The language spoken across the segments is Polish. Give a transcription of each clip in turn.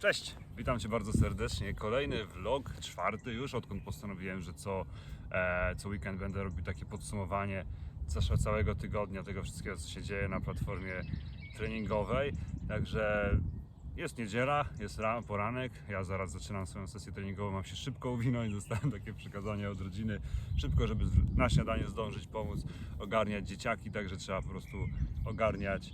Cześć, witam Cię bardzo serdecznie. Kolejny vlog, czwarty już, odkąd postanowiłem, że co, e, co weekend będę robił takie podsumowanie całego tygodnia, tego wszystkiego, co się dzieje na platformie treningowej. Także jest niedziela, jest rano, poranek, ja zaraz zaczynam swoją sesję treningową, mam się szybko uwinąć, dostałem takie przekazanie od rodziny, szybko, żeby na śniadanie zdążyć, pomóc ogarniać dzieciaki, także trzeba po prostu ogarniać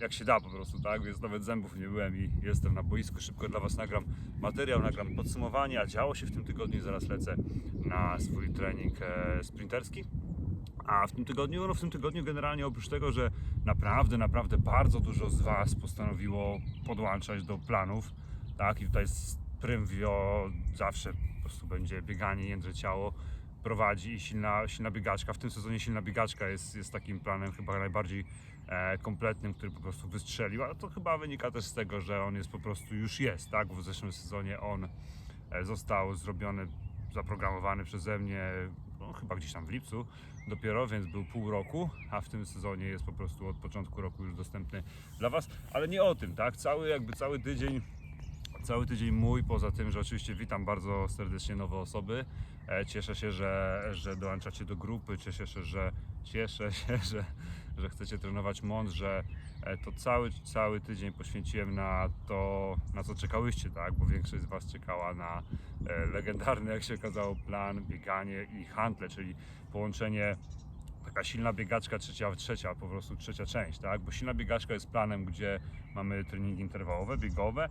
jak się da po prostu, tak? Więc nawet zębów nie byłem i jestem na boisku. Szybko dla Was nagram materiał, nagram podsumowanie, a działo się w tym tygodniu zaraz lecę na swój trening e, sprinterski. A w tym tygodniu, no w tym tygodniu generalnie oprócz tego, że naprawdę, naprawdę bardzo dużo z Was postanowiło podłączać do planów, tak? I tutaj z Prymwio zawsze po prostu będzie bieganie, jędrze ciało prowadzi i silna, silna biegaczka. W tym sezonie silna biegaczka jest, jest takim planem chyba najbardziej e, kompletnym, który po prostu wystrzelił, ale to chyba wynika też z tego, że on jest po prostu już jest, tak? W zeszłym sezonie on e, został zrobiony, zaprogramowany przeze mnie no, chyba gdzieś tam w lipcu dopiero, więc był pół roku, a w tym sezonie jest po prostu od początku roku już dostępny dla Was, ale nie o tym, tak? Cały jakby cały tydzień cały tydzień mój, poza tym, że oczywiście witam bardzo serdecznie nowe osoby. E, Cieszę się, że, że dołączacie do grupy, cieszę się, że cieszę się, że, że chcecie trenować mądrze. E, To cały, cały tydzień poświęciłem na to, na co czekałyście, tak? Bo większość z Was czekała na e, legendarny, jak się okazało, plan, bieganie i handle, czyli połączenie taka silna biegaczka trzecia, trzecia, po prostu trzecia część, tak? Bo silna biegaczka jest planem, gdzie mamy treningi interwałowe, biegowe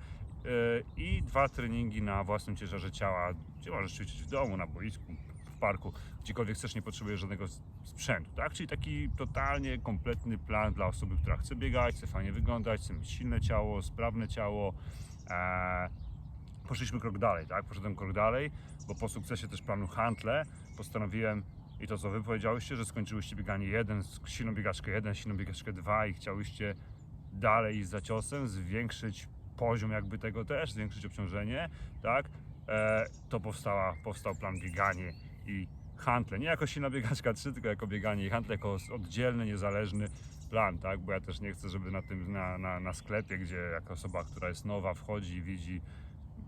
i dwa treningi na własnym ciężarze ciała, gdzie możesz ćwiczyć w domu, na boisku, w parku, gdziekolwiek chcesz, nie potrzebujesz żadnego sprzętu, tak? Czyli taki totalnie kompletny plan dla osoby, która chce biegać, chce fajnie wyglądać, chce mieć silne ciało, sprawne ciało. Eee, poszliśmy krok dalej, tak? Poszedłem krok dalej, bo po sukcesie też planu Handle postanowiłem i to co wy powiedziałyście, że skończyłyście bieganie 1, silną biegaczkę 1, silną biegaczkę 2 i chciałyście dalej za ciosem, zwiększyć poziom jakby tego też, zwiększyć obciążenie, tak? E, to powstała, powstał plan bieganie i handle. Nie jako silna biegaczka 3, tylko jako bieganie i handle, jako oddzielny, niezależny plan, tak? Bo ja też nie chcę, żeby na tym, na, na, na sklepie, gdzie jako osoba, która jest nowa, wchodzi i widzi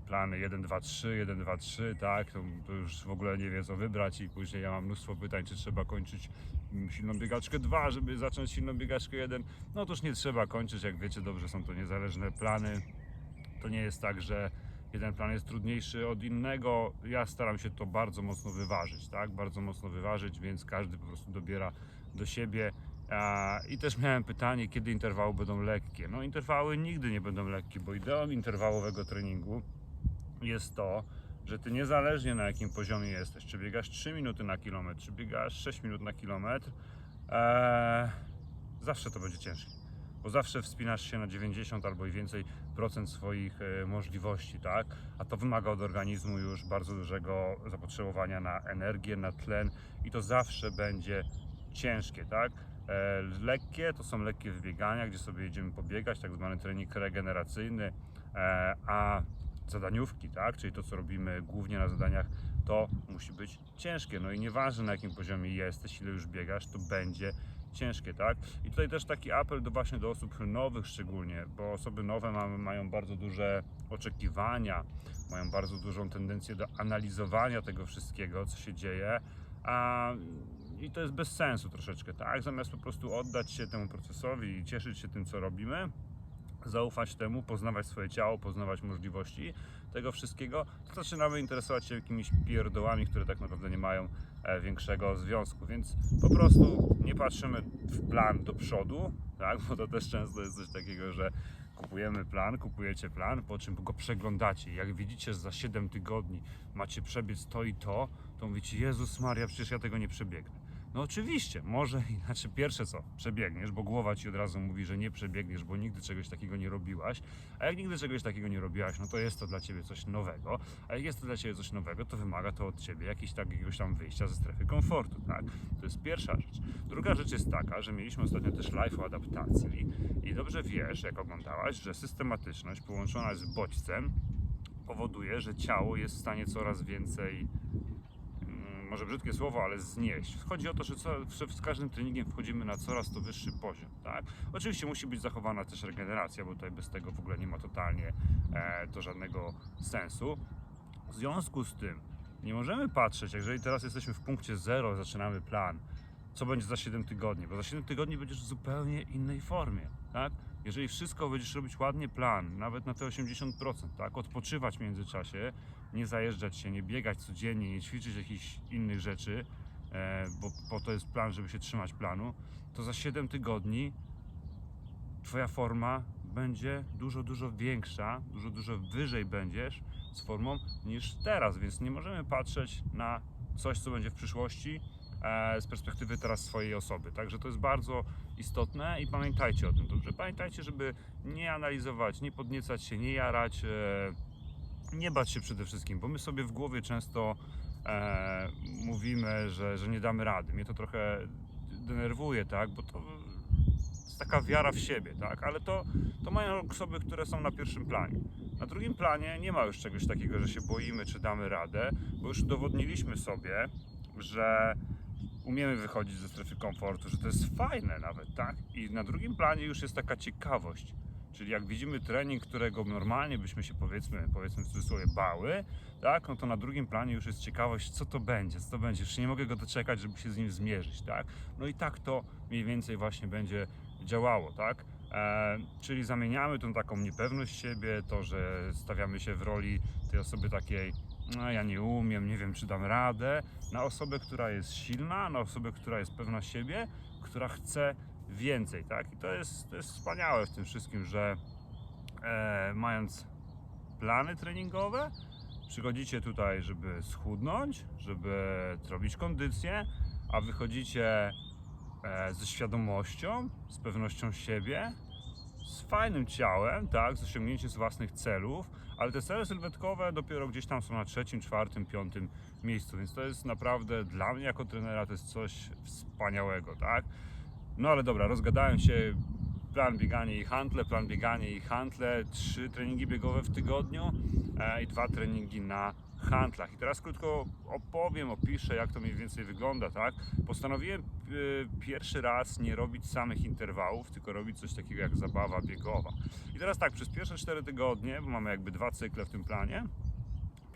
plany 1, 2, 3, 1, 2, 3, tak, to, to już w ogóle nie wie co wybrać i później ja mam mnóstwo pytań, czy trzeba kończyć mm, silną biegaczkę 2, żeby zacząć silną biegaczkę 1. No toż nie trzeba kończyć, jak wiecie dobrze, są to niezależne plany. To nie jest tak, że jeden plan jest trudniejszy od innego. Ja staram się to bardzo mocno wyważyć, tak, bardzo mocno wyważyć, więc każdy po prostu dobiera do siebie. I też miałem pytanie, kiedy interwały będą lekkie. No interwały nigdy nie będą lekkie, bo ideą interwałowego treningu jest to, że ty niezależnie na jakim poziomie jesteś, czy biegasz 3 minuty na kilometr, czy biegasz 6 minut na kilometr, eee, zawsze to będzie ciężkie. Bo zawsze wspinasz się na 90 albo i więcej procent swoich e, możliwości, tak? A to wymaga od organizmu już bardzo dużego zapotrzebowania na energię, na tlen i to zawsze będzie ciężkie, tak? E, lekkie to są lekkie wybiegania, gdzie sobie jedziemy pobiegać, tak zwany trening regeneracyjny, e, a zadaniówki, tak? Czyli to, co robimy głównie na zadaniach, to musi być ciężkie. No i nieważne na jakim poziomie jesteś, ile już biegasz, to będzie ciężkie, tak? I tutaj też taki apel do właśnie do osób nowych szczególnie, bo osoby nowe mają bardzo duże oczekiwania, mają bardzo dużą tendencję do analizowania tego wszystkiego, co się dzieje, a i to jest bez sensu troszeczkę, tak? Zamiast po prostu oddać się temu procesowi i cieszyć się tym, co robimy, zaufać temu, poznawać swoje ciało, poznawać możliwości tego wszystkiego, to zaczynamy interesować się jakimiś pierdołami, które tak naprawdę nie mają e, większego związku. Więc po prostu nie patrzymy w plan do przodu, tak? bo to też często jest coś takiego, że kupujemy plan, kupujecie plan, po czym go przeglądacie. Jak widzicie, że za 7 tygodni macie przebiec to i to, to mówicie, Jezus Maria, przecież ja tego nie przebiegnę. No oczywiście, może inaczej pierwsze co, przebiegniesz, bo głowa ci od razu mówi, że nie przebiegniesz, bo nigdy czegoś takiego nie robiłaś, a jak nigdy czegoś takiego nie robiłaś, no to jest to dla ciebie coś nowego, a jak jest to dla ciebie coś nowego, to wymaga to od ciebie jakiś, tak, jakiegoś tam wyjścia ze strefy komfortu, tak? To jest pierwsza rzecz. Druga rzecz jest taka, że mieliśmy ostatnio też live o adaptacji i dobrze wiesz, jak oglądałaś, że systematyczność połączona z bodźcem powoduje, że ciało jest w stanie coraz więcej może brzydkie słowo, ale znieść. Chodzi o to, że, co, że z każdym treningiem wchodzimy na coraz to wyższy poziom. Tak? Oczywiście musi być zachowana też regeneracja, bo tutaj bez tego w ogóle nie ma totalnie e, to żadnego sensu. W związku z tym nie możemy patrzeć, jeżeli teraz jesteśmy w punkcie zero, zaczynamy plan, co będzie za 7 tygodni, bo za 7 tygodni będziesz w zupełnie innej formie, tak? Jeżeli wszystko będziesz robić ładnie plan, nawet na te 80%, tak? Odpoczywać w międzyczasie, nie zajeżdżać się, nie biegać codziennie, nie ćwiczyć jakichś innych rzeczy, e, bo po to jest plan, żeby się trzymać planu, to za 7 tygodni Twoja forma będzie dużo, dużo większa, dużo, dużo wyżej będziesz z formą niż teraz, więc nie możemy patrzeć na coś, co będzie w przyszłości e, z perspektywy teraz swojej osoby. Także to jest bardzo istotne i pamiętajcie o tym dobrze. Pamiętajcie, żeby nie analizować, nie podniecać się, nie jarać, e, nie bać się przede wszystkim, bo my sobie w głowie często e, mówimy, że, że nie damy rady. Mnie to trochę denerwuje, tak, bo to jest taka wiara w siebie, tak, ale to, to mają osoby, które są na pierwszym planie. Na drugim planie nie ma już czegoś takiego, że się boimy, czy damy radę, bo już udowodniliśmy sobie, że umiemy wychodzić ze strefy komfortu, że to jest fajne nawet, tak? I na drugim planie już jest taka ciekawość. Czyli jak widzimy trening, którego normalnie byśmy się powiedzmy, powiedzmy w cudzysłowie bały, tak? No to na drugim planie już jest ciekawość, co to będzie, co to będzie. Już nie mogę go doczekać, żeby się z nim zmierzyć, tak? No i tak to mniej więcej właśnie będzie działało, tak? E, czyli zamieniamy tą taką niepewność siebie, to, że stawiamy się w roli tej osoby takiej, no ja nie umiem, nie wiem czy dam radę, na osobę, która jest silna, na osobę, która jest pewna siebie, która chce więcej, tak? I to jest, to jest wspaniałe w tym wszystkim, że e, mając plany treningowe, przychodzicie tutaj, żeby schudnąć, żeby robić kondycję, a wychodzicie e, ze świadomością, z pewnością siebie, z fajnym ciałem, tak, z osiągnięciem własnych celów, ale te cele sylwetkowe dopiero gdzieś tam są na trzecim, czwartym, piątym miejscu, więc to jest naprawdę dla mnie jako trenera to jest coś wspaniałego, tak. No ale dobra, rozgadałem się, plan bieganie i handle, plan bieganie i handle, trzy treningi biegowe w tygodniu e, i dwa treningi na handlach. I teraz krótko opowiem, opiszę, jak to mniej więcej wygląda, tak? Postanowiłem y, pierwszy raz nie robić samych interwałów, tylko robić coś takiego jak zabawa biegowa. I teraz tak, przez pierwsze 4 tygodnie, bo mamy jakby dwa cykle w tym planie,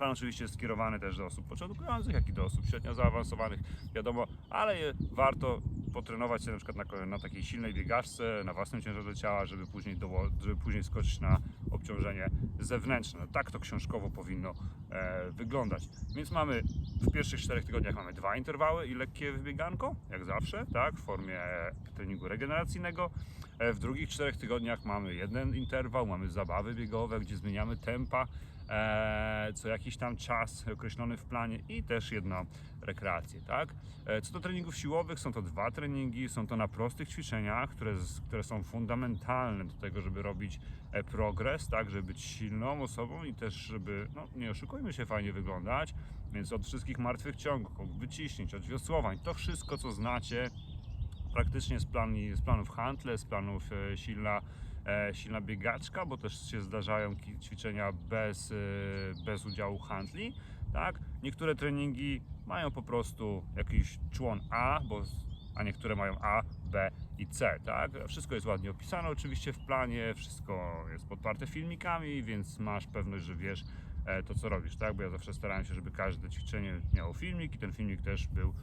Plan oczywiście jest skierowany też do osób początkujących, jak i do osób średnio zaawansowanych, wiadomo, ale warto potrenować się na przykład na, na takiej silnej biegaczce, na własnym ciężarze ciała, żeby później, doło- żeby później skoczyć na obciążenie zewnętrzne. No, tak to książkowo powinno e, wyglądać. Więc mamy w pierwszych czterech tygodniach mamy dwa interwały i lekkie wybieganko, jak zawsze, tak, w formie treningu regeneracyjnego. E, w drugich czterech tygodniach mamy jeden interwał, mamy zabawy biegowe, gdzie zmieniamy tempa e, co jakiś tam czas określony w planie i też jedną rekreację, tak? E, co do treningów siłowych, są to dwa treningi, są to na prostych ćwiczeniach, które, które są fundamentalne do tego, żeby robić e, progres, tak, żeby być silną osobą i też, żeby, no nie oszukujmy się, fajnie wyglądać, więc od wszystkich martwych ciągów, wyciśnięć, od wiosłowań, to wszystko, co znacie, praktycznie z, plani, z planów handle, z planów e, silna, e, silna biegaczka, bo też się zdarzają ćwiczenia bez, e, bez udziału handli. Tak? Niektóre treningi mają po prostu jakiś człon A, bo, a niektóre mają A, B i C. Tak? Wszystko jest ładnie opisane oczywiście w planie, wszystko jest podparte filmikami, więc masz pewność, że wiesz e, to, co robisz. Tak? Bo ja zawsze starałem się, żeby każde ćwiczenie miało filmik i ten filmik też był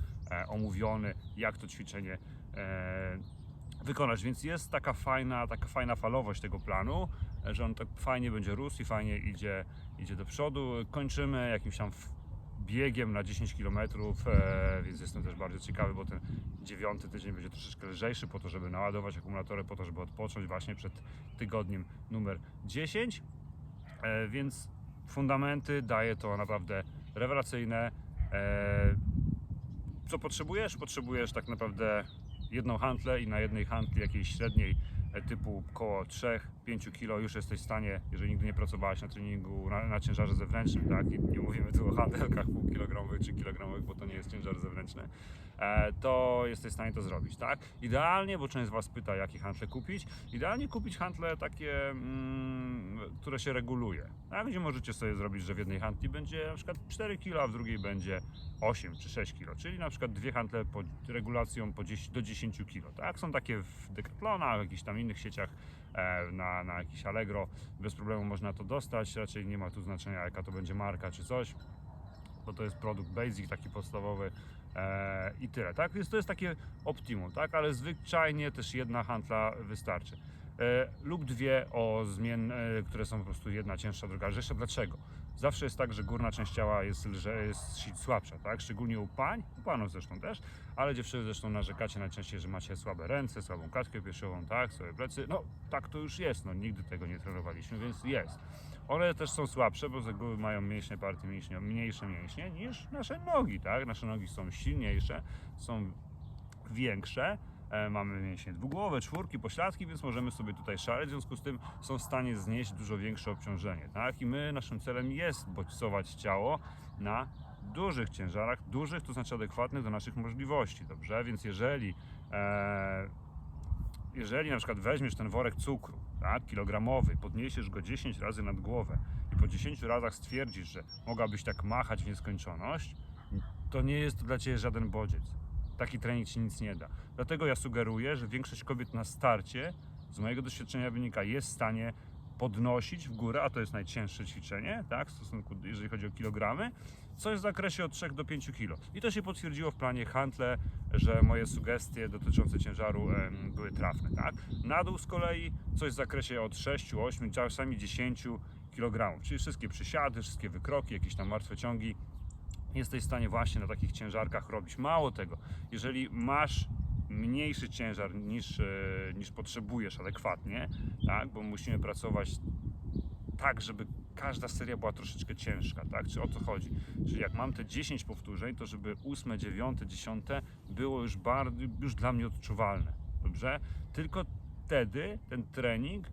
omówiony, jak to ćwiczenie wykonać. Więc jest taka fajna, taka fajna falowość tego planu, że on tak fajnie będzie rósł i fajnie idzie, idzie do przodu. Kończymy jakimś tam biegiem na 10 km, e, więc jestem też bardzo ciekawy, bo ten dziewiąty tydzień będzie troszeczkę lżejszy po to, żeby naładować akumulatory, po to, żeby odpocząć właśnie przed tygodniem numer 10. E, więc fundamenty daje to naprawdę rewelacyjne. E, co potrzebujesz? Potrzebujesz tak naprawdę jedną handlę i na jednej handli jakiejś średniej e, typu koło 3-5 5 kg już jesteś w stanie, jeżeli nigdy nie pracowałeś na treningu na, na ciężarze zewnętrznym, tak? I nie mówimy tu o handelkach półkilogramowych czy kilogramowych, bo to nie jest ciężar zewnętrzny, to jesteś w stanie to zrobić, tak? Idealnie, bo część z Was pyta, jakie handle kupić, idealnie kupić handle takie, mm, które się reguluje, tak? Gdzie możecie sobie zrobić, że w jednej handli będzie na przykład 4 kg, a w drugiej będzie 8 czy 6 kg, czyli na przykład dwie handle pod regulacją po 10, do 10 kg, tak? Są takie w Decathlonach, jakichś tam innych sieciach, e, na, na jakiś Allegro, bez problemu można to dostać, raczej nie ma tu znaczenia jaka to będzie marka czy coś, bo to jest produkt basic, taki podstawowy e, i tyle, tak? Więc to jest takie optimum, tak? Ale zwyczajnie też jedna handla wystarczy. E, lub dwie o zmienne, które są po prostu jedna cięższa, druga lżejsza. Dlaczego? Zawsze jest tak, że górna część ciała jest, lże, jest słabsza, tak? Szczególnie u pań, u panów zresztą też, ale dziewczyny zresztą narzekacie najczęściej, że macie słabe ręce, słabą klatkę piersiową, tak? Słabe plecy. No tak to już jest, no nigdy tego nie trenowaliśmy, więc jest. One też są słabsze, bo z reguły mają mięśnie, partie mięśni, mniejsze mięśnie niż nasze nogi, tak? Nasze nogi są silniejsze, są większe. E, mamy mięśnie dwugłowe, czwórki, pośladki, więc możemy sobie tutaj szaleć, w związku z tym są w stanie znieść dużo większe obciążenie, tak? I my, naszym celem jest bodźcować ciało na dużych ciężarach, dużych to znaczy adekwatnych do naszych możliwości, dobrze? Więc jeżeli e, jeżeli na przykład weźmiesz ten worek cukru, tak, kilogramowy, podniesiesz go 10 razy nad głowę i po 10 razach stwierdzisz, że mogłabyś tak machać w nieskończoność, to nie jest to dla Ciebie żaden bodziec. Taki trening Ci nic nie da. Dlatego ja sugeruję, że większość kobiet na starcie, z mojego doświadczenia wynika, jest w stanie podnosić w górę, a to jest najcięższe ćwiczenie, tak, w stosunku, jeżeli chodzi o kilogramy, coś w zakresie od 3 do 5 kg. I to się potwierdziło w planie Handle, że moje sugestie dotyczące ciężaru em, były trafne, tak. Na dół z kolei coś w zakresie od 6, 8, czasami 10 kg, czyli wszystkie przysiady, wszystkie wykroki, jakieś tam martwe ciągi, jesteś w stanie właśnie na takich ciężarkach robić. Mało tego, jeżeli masz mniejszy ciężar niż, e, niż potrzebujesz adekwatnie, tak, bo musimy pracować tak, żeby każda seria była troszeczkę ciężka, tak? Czy o co chodzi? Czyli jak mam te 10 powtórzeń, to żeby 8, 9, 10 było już bardzo, już dla mnie odczuwalne, dobrze? Tylko wtedy ten trening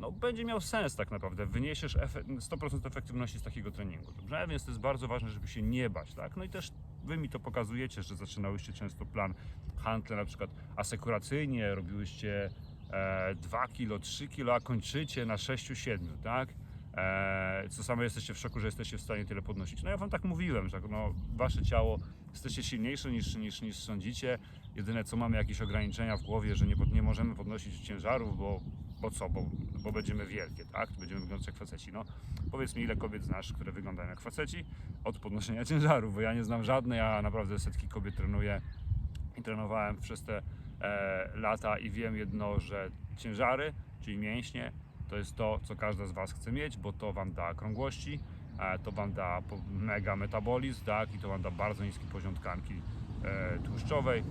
no, będzie miał sens tak naprawdę. Wyniesiesz efe- 100% efektywności z takiego treningu, dobrze? Więc to jest bardzo ważne, żeby się nie bać, tak? No i też wy mi to pokazujecie, że zaczynałyście często plan handle na przykład asekuracyjnie, robiłyście e, 2 kilo, 3 kilo, a kończycie na 6-7, tak? E, co samo jesteście w szoku, że jesteście w stanie tyle podnosić. No ja wam tak mówiłem, że no, wasze ciało jesteście silniejsze niż, niż, niż sądzicie. Jedyne co mamy jakieś ograniczenia w głowie, że nie, nie możemy podnosić ciężarów, bo, bo co, bo, bo będziemy wielkie, tak? Będziemy wyglądać jak faceci. No powiedz mi ile kobiet znasz, które wyglądają jak faceci od podnoszenia ciężarów, bo ja nie znam żadnej, ja naprawdę setki kobiet trenuję i trenowałem przez te e, lata i wiem jedno, że ciężary, czyli mięśnie, to jest to, co każda z Was chce mieć, bo to Wam da krągłości, e, to Wam da mega metabolizm, tak, i to Wam da bardzo niski poziom tkanki e, tłuszczowej.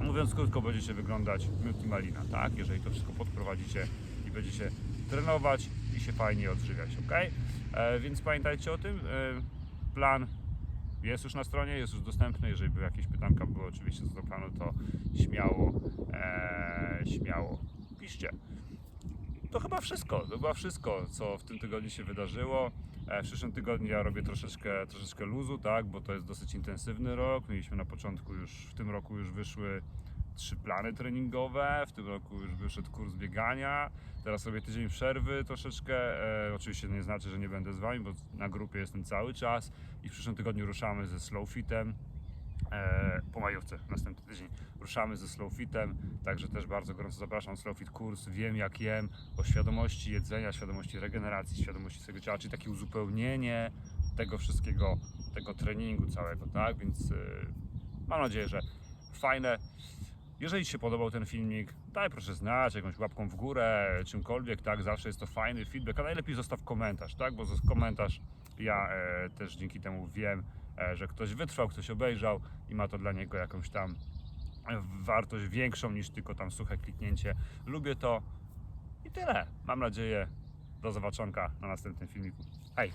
Mówiąc krótko, będziecie wyglądać milki malina, tak, jeżeli to wszystko podprowadzicie i będziecie trenować i się fajnie odżywiać, ok? E, więc pamiętajcie o tym, e, plan jest już na stronie, jest już dostępny. Jeżeli były jakieś pytanka, były oczywiście co do planu, to śmiało, e, śmiało piszcie. To chyba wszystko. To chyba wszystko, co w tym tygodniu się wydarzyło. E, W przyszłym tygodniu ja robię troszeczkę, troszeczkę luzu, tak, bo to jest dosyć intensywny rok. Mieliśmy na początku już, w tym roku już wyszły trzy plany treningowe, w tym roku już wyszedł kurs biegania. Teraz robię tydzień przerwy troszeczkę. E, oczywiście nie znaczy, że nie będę z Wami, bo na grupie jestem cały czas i w przyszłym tygodniu ruszamy ze Slow Fitem. E, po majówce, następny tydzień. Ruszamy ze Slow Fitem, także też bardzo gorąco zapraszam. Slow Fit kurs, wiem jak jem, o świadomości jedzenia, świadomości regeneracji, świadomości swojego ciała, czyli takie uzupełnienie tego wszystkiego, tego treningu całego, tak, więc y, mam nadzieję, że fajne. Jeżeli Ci się podobał ten filmik, daj proszę znać jakąś łapką w górę, czymkolwiek, tak, zawsze jest to fajny feedback, a najlepiej zostaw komentarz, tak, bo komentarz ja e, też dzięki temu wiem, że ktoś wytrwał, ktoś obejrzał i ma to dla niego jakąś tam e, wartość większą niż tylko tam suche kliknięcie. Lubię to i tyle. Mam nadzieję, do zobaczonka na następnym filmiku. Hej!